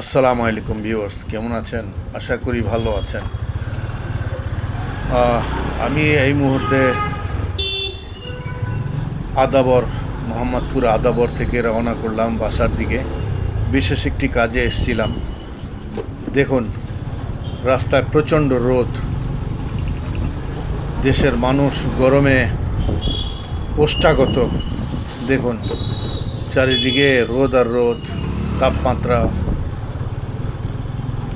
আসসালামু আলাইকুম ভিউয়ার্স, কেমন আছেন? আশা করি ভালো আছেন। আমি এই মুহূর্তে আদাবর, মোহাম্মদপুর আদাবর থেকে রওনা করলাম বাসার দিকে। বিশেষ একটি কাজে এসেছিলাম। দেখুন রাস্তায় প্রচণ্ড রোদ। দেশের মানুষ গরমে ওষ্ঠাগত। দেখুন, চারিদিকে রোদ আর রোদ, তাপমাত্রা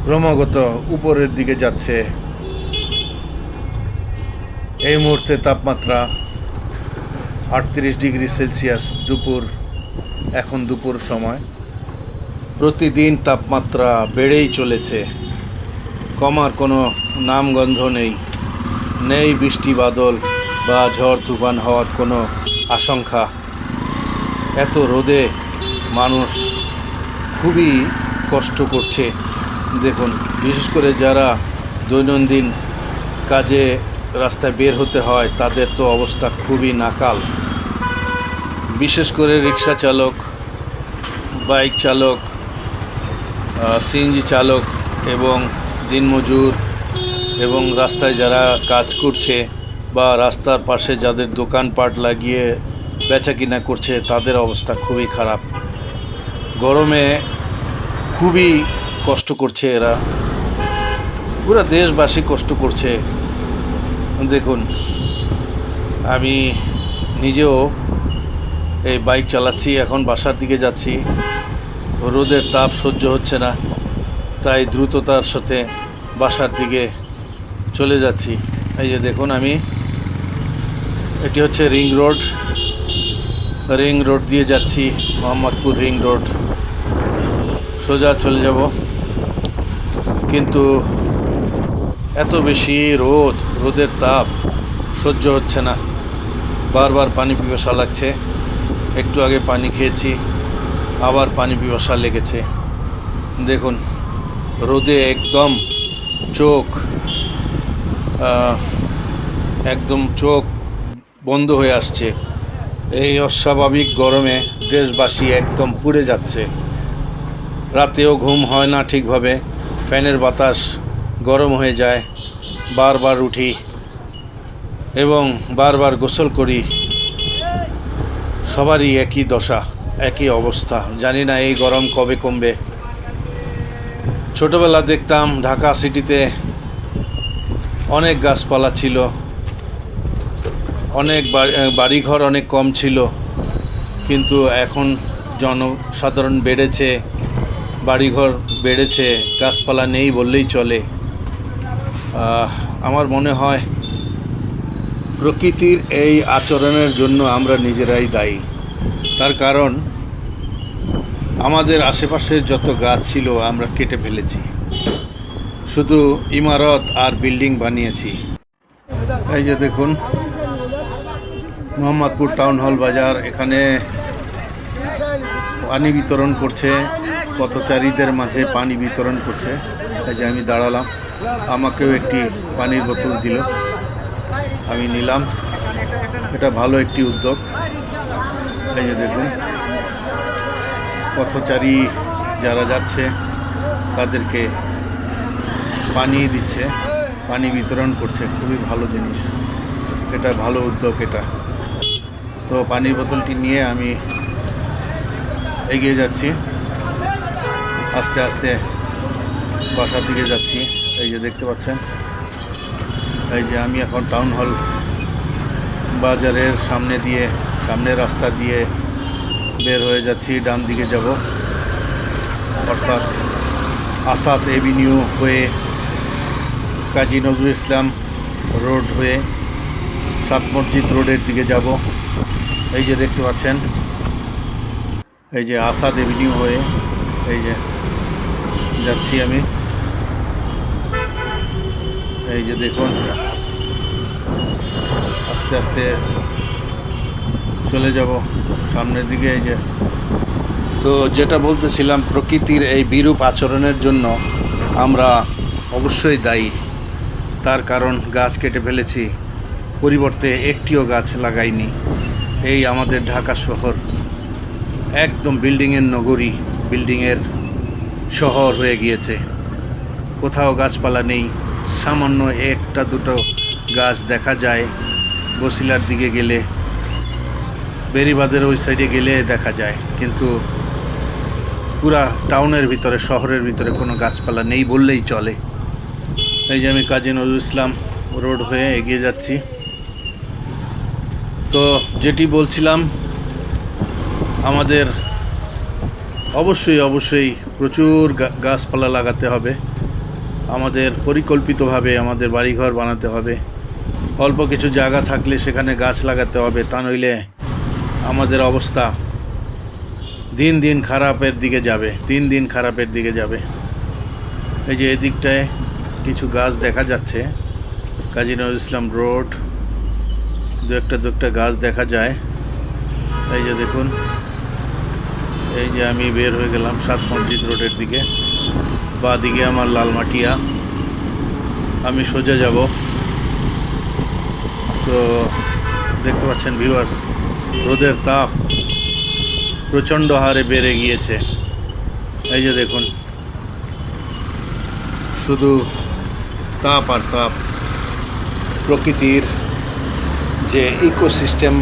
ক্রমাগত উপরের দিকে যাচ্ছে। এই মুহূর্তে তাপমাত্রা আটত্রিশ ডিগ্রি সেলসিয়াস দুপুর, এখন দুপুর সময়। প্রতিদিন তাপমাত্রা বেড়েই চলেছে। কমার কোনো নামগন্ধ নেই। নেই বৃষ্টি, বাদল বা ঝড়, তুফান হওয়ার কোনো আশঙ্কা। এত রোদে মানুষ খুবই কষ্ট করছে। দেখুন, বিশেষ করে যারা দৈনন্দিন কাজে রাস্তায় বের হতে হয়, তাদের তো অবস্থা খুবই নাকাল। বিশেষ করে রিক্সা চালক, বাইক চালক সিএনজি চালক এবং দিনমজুর এবং রাস্তায় যারা কাজ করছে বা রাস্তার পাশে যাদের দোকানপাট লাগিয়ে বেচা কিনা করছে, তাদের অবস্থা খুবই খারাপ। গরমে খুবই কষ্ট করছে এরা। পুরো দেশবাসী কষ্ট করছে। দেখুন, আমি নিজেও এই বাইক চালাচ্ছি, এখন বাসার দিকে যাচ্ছি। রোদের তাপ সহ্য হচ্ছে না, তাই দ্রুততার সাথে বাসার দিকে চলে যাচ্ছি। এই যে দেখুন আমি, এটি হচ্ছে রিং রোড। রিং রোড দিয়ে যাচ্ছি, মোহাম্মদপুর রিং রোড। সোজা চলে যাব। কিন্তু এত বেশি রোদ, রোদের তাপ সহ্য হচ্ছে না। বারবার পানি পিপাসা লাগছে। একটু আগে পানি খেয়েছি, আবার পানি পিপাসা লেগেছে। দেখুন, রোদে একদম চোখ একদম চোখ বন্ধ হয়ে আসছে। এই অস্বাভাবিক গরমে দেশবাসী একদম পুড়ে যাচ্ছে। রাতেও ঘুম হয় না ঠিকভাবে। ফ্যানের বাতাস গরম হয়ে যায়, বারবার উঠি এবং বারবার গোসল করি। সবারই একই দশা, একই অবস্থা। জানি না এই গরম কবে কমবে। ছোটবেলা দেখতাম ঢাকা সিটিতে অনেক গাছপালা ছিল, অনেক বাড়ি- বাড়িঘর অনেক কম ছিল, কিন্তু এখন জনসাধারণ বেড়েছে বাড়িঘর বেড়েছে, গাছপালা নেই বললেই চলে। আমার মনে হয় প্রকৃতির এই আচরণের জন্য আমরা নিজেরাই দায়ী। তার কারণ, আমাদের আশেপাশের যত গাছ ছিল আমরা কেটে ফেলেছি। শুধু ইমারত আর বিল্ডিং বানিয়েছি। এই যে দেখুন, মোহাম্মদপুর টাউন হল বাজার, এখানে পানি বিতরণ করছে। পথচারীদের মাঝে পানি বিতরণ করছে এই যে আমি দাঁড়ালাম। আমাকেও একটি পানির বোতল দিল। আমি নিলাম। এটা ভালো একটি উদ্যোগ। এই যে দেখুন, পথচারী যারা যাচ্ছে, তাদেরকে পানি দিচ্ছে, পানি বিতরণ করছে। খুবই ভালো জিনিস। এটা ভালো উদ্যোগ এটা। তো পানির বোতলটি নিয়ে আমি এগিয়ে যাচ্ছি। আস্তে আস্তে বাসার দিকে যাচ্ছি। এই যে দেখতে পাচ্ছেন, এই যে আমি এখন টাউন হল বাজারের সামনে দিয়ে সামনের রাস্তা দিয়ে বের হয়ে যাচ্ছি, ডান দিকে যাব। অর্থাৎ আসাদ এভিনিউ হয়ে কাজী নজরুল ইসলাম রোড হয়ে সাত মসজিদ রোডের দিকে যাব। এই যে দেখতে পাচ্ছেন, এই যে আসাদ এভিনিউ হয়ে, এই যে যাচ্ছি আমি। এই যে দেখুন, আস্তে আস্তে চলে যাব সামনের দিকে, এই যে। তো যেটা বলতেছিলাম, প্রকৃতির এই বিরূপ আচরণের জন্য আমরা অবশ্যই দায়ী। তার কারণ গাছ কেটে ফেলেছি, পরিবর্তে একটিও গাছ লাগাইনি। এই আমাদের ঢাকা শহর, একদম বিল্ডিংয়ের নগরী, বিল্ডিংয়ের শহর হয়ে গিয়েছে। কোথাও গাছপালা নেই, সামান্য একটা দুটো গাছ দেখা যায় বসিলার দিকে গেলে। বেরিবাদের ওই সাইডে গেলে দেখা যায়, কিন্তু পুরা টাউনের ভিতরে, শহরের ভিতরে কোনো গাছপালা নেই বললেই চলে। এই যে আমি কাজী নজরুল ইসলাম রোড হয়ে এগিয়ে যাচ্ছি। তো যেটি বলছিলাম, আমাদের অবশ্যই অবশ্যই প্রচুর গাছপালা লাগাতে হবে। আমাদের পরিকল্পিতভাবে আমাদের বাড়িঘর বানাতে হবে। অল্প কিছু জায়গা থাকলে সেখানে গাছ লাগাতে হবে, তা নইলে আমাদের অবস্থা দিন দিন খারাপের দিকে যাবে, দিন দিন খারাপের দিকে যাবে। এই যে এদিকটায় কিছু গাছ দেখা যাচ্ছে, কাজী নজরুল ইসলাম রোড। দু একটা দু একটা গাছ দেখা যায়। এই যে দেখুন এই যে আমি বের হয়ে গেলাম সাত মসজিদ রোডের দিকে। বা দিকে আমার লালমাটিয়া আমি সোজা যাব। তো দেখতে পাচ্ছেন ভিউয়ার্স রোদের তাপ প্রচণ্ড হারে বেড়ে গিয়েছে। এই যে দেখুন, শুধু তাপ আর তাপ প্রকৃতির যে ইকোসিস্টেম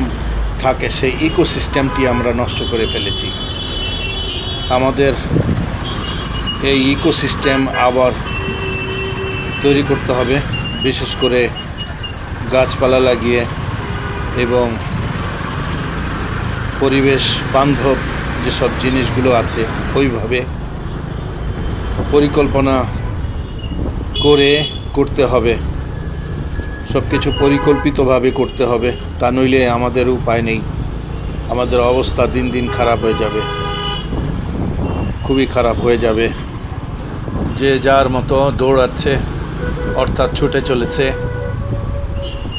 থাকে, সেই ইকোসিস্টেমটি আমরা নষ্ট করে ফেলেছি। আমাদের এই ইকোসিস্টেম আবার তৈরি করতে হবে, বিশেষ করে গাছপালা লাগিয়ে এবং পরিবেশ বান্ধব যেসব জিনিসগুলো আছে, ওইভাবে পরিকল্পনা করে করতে হবে। সব কিছু পরিকল্পিতভাবে করতে হবে, তা নইলে আমাদের উপায় নেই। আমাদের অবস্থা দিন দিন খারাপ হয়ে যাবে। খুবই খারাপ হয়ে যাবে। যে যার মতো দৌড়াচ্ছে, অর্থাৎ ছুটে চলেছে,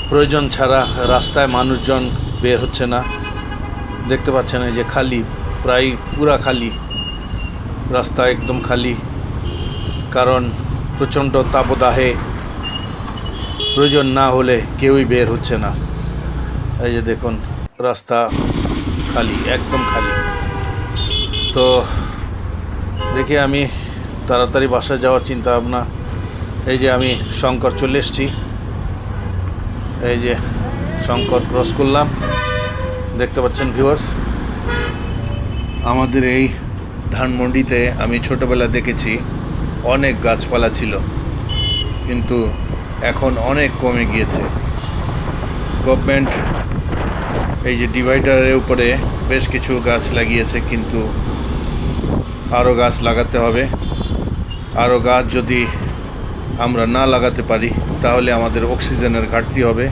প্রয়োজন ছাড়া রাস্তায় মানুষজন বের হচ্ছে না। দেখতে পাচ্ছেন এই যে খালি, প্রায় পুরা খালি, রাস্তা একদম খালি, কারণ প্রচণ্ড তাপদাহে প্রয়োজন না হলে কেউই বের হচ্ছে না। এই যে দেখুন, রাস্তা খালি, একদম খালি। তো দেখি আমি তাড়াতাড়ি বাসায় যাওয়ার চিন্তা ভাবনা এই যে আমি শঙ্কর চলে এসেছি। এই যে শঙ্কর ক্রস করলাম। দেখতে পাচ্ছেন ভিউয়ার্স আমাদের এই ধানমন্ডিতে আমি ছোটোবেলা দেখেছি, অনেক গাছপালা ছিল। কিন্তু এখন অনেক কমে গিয়েছে। গভর্নমেন্ট এই যে ডিভাইডারের উপরে বেশ কিছু গাছ লাগিয়েছে, কিন্তু আরও গাছ লাগাতে হবে। আরও গাছ যদি আমরা না লাগাতে পারি, তাহলে আমাদের অক্সিজেনের ঘাটতি হবে,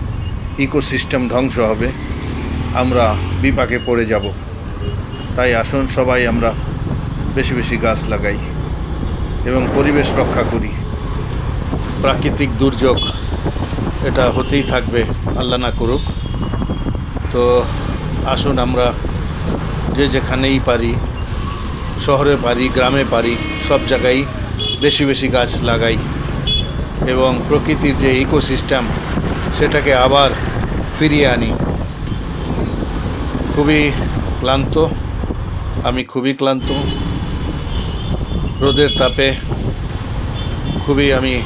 ইকোসিস্টেম ধ্বংস হবে, আমরা বিপাকে পড়ে যাব। তাই আসুন সবাই আমরা বেশি বেশি গাছ লাগাই এবং পরিবেশ রক্ষা করি। প্রাকৃতিক দুর্যোগ এটা হতেই থাকবে, আল্লাহ না করুক। তো আসুন আমরা যে যেখানেই পারি শহরে পারি, গ্রামে পারি, সব জায়গায় বেশি বেশি গাছ লাগাই এবং প্রকৃতির যে ইকোসিস্টেম সেটাকে আবার ফিরিয়ে আনি। খুবই ক্লান্ত, আমি খুবই ক্লান্ত। রোদের তাপে খুবই আমি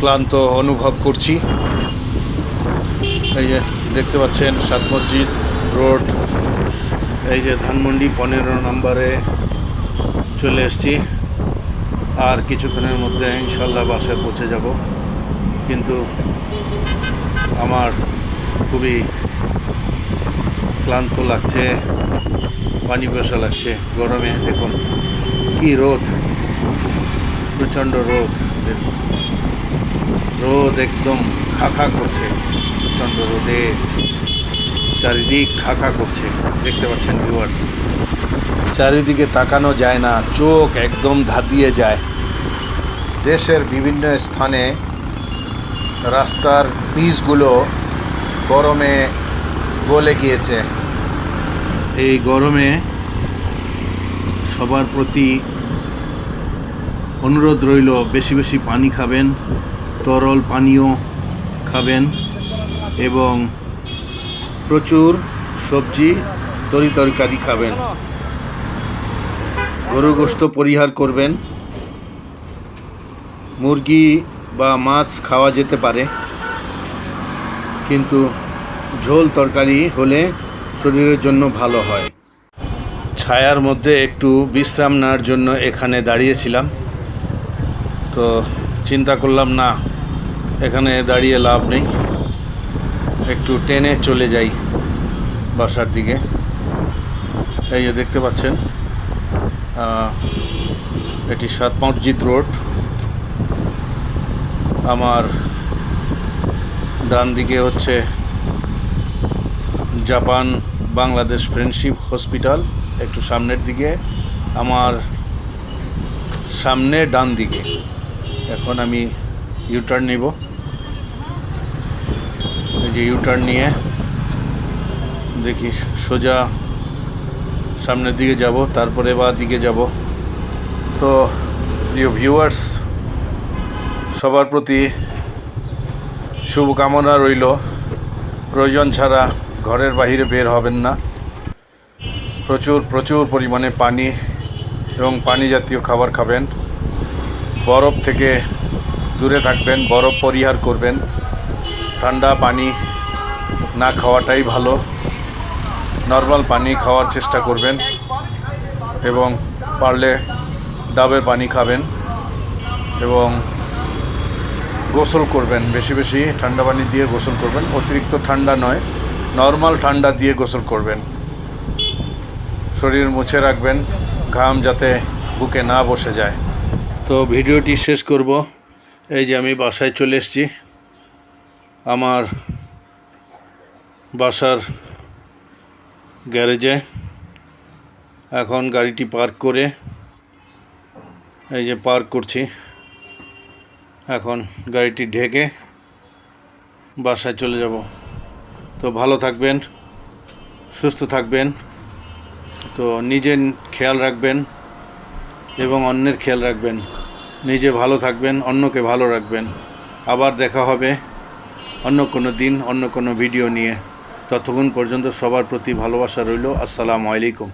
ক্লান্ত অনুভব করছি। এই যে দেখতে পাচ্ছেন সাত মসজিদ, রোড এই যে ধানমন্ডি পনেরো নম্বরে চলে এসেছি। আর কিছুক্ষণের মধ্যে ইনশাল্লাহ বাসায় পৌঁছে যাব। কিন্তু আমার খুবই ক্লান্ত লাগছে, পানি পেশা লাগছে। গরমে দেখুন কি রোদ, প্রচণ্ড রোদ, দেখুন। রোদ একদম খাখা করছে, প্রচণ্ড রোদে। চারিদিক খাখা করছে। দেখতে পাচ্ছেন ভিউয়ার্স চারিদিকে তাকানো যায় না চোখ একদম ধাঁধিয়ে যায়। দেশের বিভিন্ন স্থানে রাস্তার পিচগুলো গরমে গলে গিয়েছে। এই গরমে সবার প্রতি অনুরোধ রইল বেশি বেশি পানি খাবেন তরল পানীয় খাবেন এবং প্রচুর সবজি তরি তরকারি খাবেন। গরু গোস্ত পরিহার করবেন। মুরগি বা মাছ খাওয়া যেতে পারে। কিন্তু ঝোল তরকারি হলে শরীরের জন্য ভালো হয়। ছায়ার মধ্যে একটু বিশ্রাম নেওয়ার জন্য এখানে দাঁড়িয়েছিলাম। তো চিন্তা করলাম, না, এখানে দাঁড়িয়ে লাভ নেই। একটু টেনে চলে যাই বাসার দিকে। এই যে দেখতে পাচ্ছেন এটি সাত রোড। আমার ডান দিকে হচ্ছে জাপান বাংলাদেশ ফ্রেন্ডশিপ হসপিটাল, একটু সামনের দিকে। আমার সামনে ডান দিকে। এখন আমি ইউটার্ন নিব। যে ইউটার্ন নিয়ে দেখি সোজা সামনের দিকে যাব, তারপরে বা দিকে যাব। তো, প্রিয় ভিউয়ার্স সবার প্রতি শুভকামনা রইল। প্রয়োজন ছাড়া ঘরের বাইরে বের হবেন না। প্রচুর প্রচুর পরিমাণে পানি এবং পানি জাতীয় খাবার খাবেন। বরফ থেকে দূরে থাকবেন, বরফ পরিহার করবেন। ঠান্ডা পানি না খাওয়াটাই ভালো। নর্মাল পানি খাওয়ার চেষ্টা করবেন এবং পারলে ডাবের পানি খাবেন এবং গোসল করবেন। বেশি বেশি ঠান্ডা পানি দিয়ে গোসল করবেন। অতিরিক্ত ঠান্ডা নয়, নর্মাল ঠান্ডা দিয়ে গোসল করবেন। শরীর মুছে রাখবেন, ঘাম যাতে বুকে না বসে যায়। তো ভিডিওটি শেষ করব। এই যে আমি বাসায় চলে এসেছি। আমার বাসার গ্যারেজে। এখন গাড়িটি পার্ক করে এই যে পার্ক করছি। এখন গাড়িটি ঢেকে বাসায় চলে যাব। তো ভালো থাকবেন, সুস্থ থাকবেন। তো নিজের খেয়াল রাখবেন এবং অন্যের খেয়াল রাখবেন। নিজে ভালো থাকবেন, অন্যকে ভালো রাখবেন। আবার দেখা হবে অন্য কোনো দিন, অন্য কোনো ভিডিও নিয়ে। ততক্ষণ পর্যন্ত সবার প্রতি ভালোবাসা রইল। আসসালামু আলাইকুম।